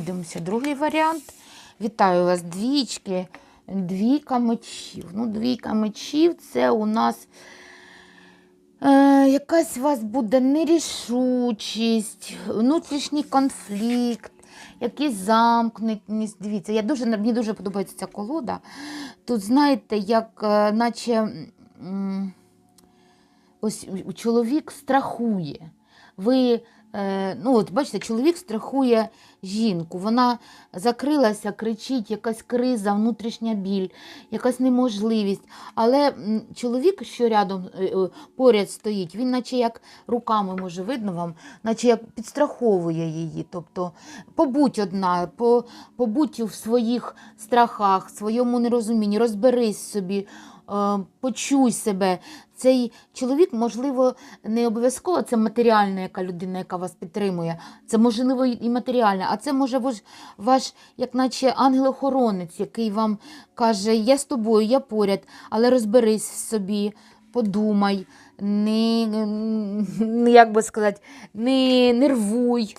дивимося другий варіант. Вітаю вас, двічки. Двійка мечів. Ну, двійка мечів це у нас е, якась у вас буде нерішучість, внутрішній конфлікт, якийсь замкненість. Дивіться, я дуже, мені дуже подобається ця колода. Тут, знаєте, як е, наче ось чоловік страхує. Ви, е, ну от бачите, чоловік страхує жінку. Вона закрилася, кричить, якась криза, внутрішня біль, якась неможливість. Але чоловік, що рядом е, е, поряд стоїть, він наче як руками може видно вам, наче як підстраховує її. Тобто побудь одна, по, побудь в своїх страхах, своєму нерозумінні, розберись собі. Е, Почуй себе. Цей чоловік, можливо, не обов'язково це матеріальна яка людина, яка вас підтримує. Це можливо і матеріальна, а це може ваш, ваш як наче ангел-охоронець, який вам каже: Я з тобою, я поряд, але розберись собі, подумай, не як би сказати, не нервуй.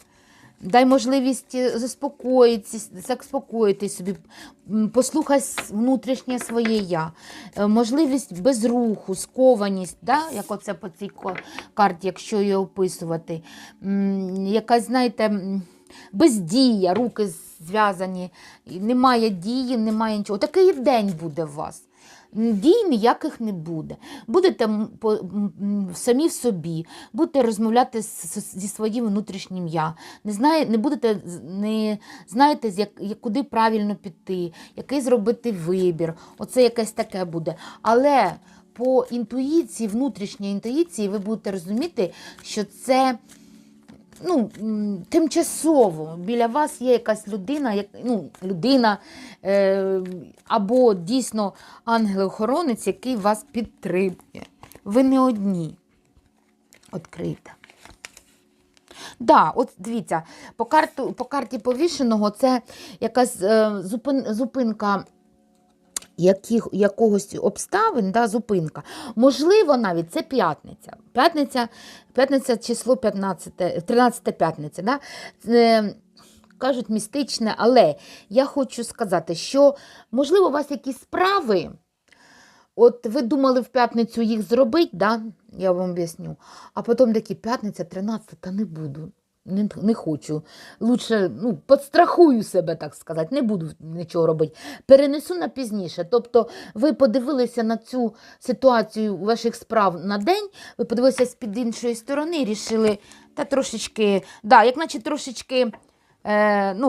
Дай можливість е, заспокоїтися, заспокоїтись собі, послухай внутрішнє своє я, Е, можливість без руху, скованість, да? як оце по цій карті, якщо її описувати. Якась, знаєте, бездія, руки зв'язані, немає дії, немає нічого. Такий день буде у вас. Дій ніяких не буде. Будете самі в собі, будете розмовляти зі своїм внутрішнім я. Не, знає, не будете не знаєте, як, куди правильно піти, який зробити вибір. Оце якесь таке буде. Але по інтуїції, внутрішньої інтуїції, ви будете розуміти, що це ну, тимчасово біля вас є якась людина, як, ну, людина е, або дійсно ангел-охоронець, який вас підтримує. Ви не одні. Відкрита. Да, от дивіться, по, карту, по карті повішеного це якась е, зупин, зупинка яких, якогось обставин, да, зупинка. Можливо, навіть це п'ятниця. П'ятниця, п'ятниця число 15, 13 п'ятниця. Да? Це, кажуть, містичне, але я хочу сказати, що, можливо, у вас якісь справи. От ви думали в п'ятницю їх зробити, да? я вам об'ясню. А потім такі п'ятниця, 13, та не буду. Не, не хочу. Лучше ну, підстрахую себе, так сказати, не буду нічого робити. Перенесу на пізніше. Тобто ви подивилися на цю ситуацію ваших справ на день, ви подивилися з-під іншої сторони і рішили, та трошечки, да, як наче трошечки. Е, ну,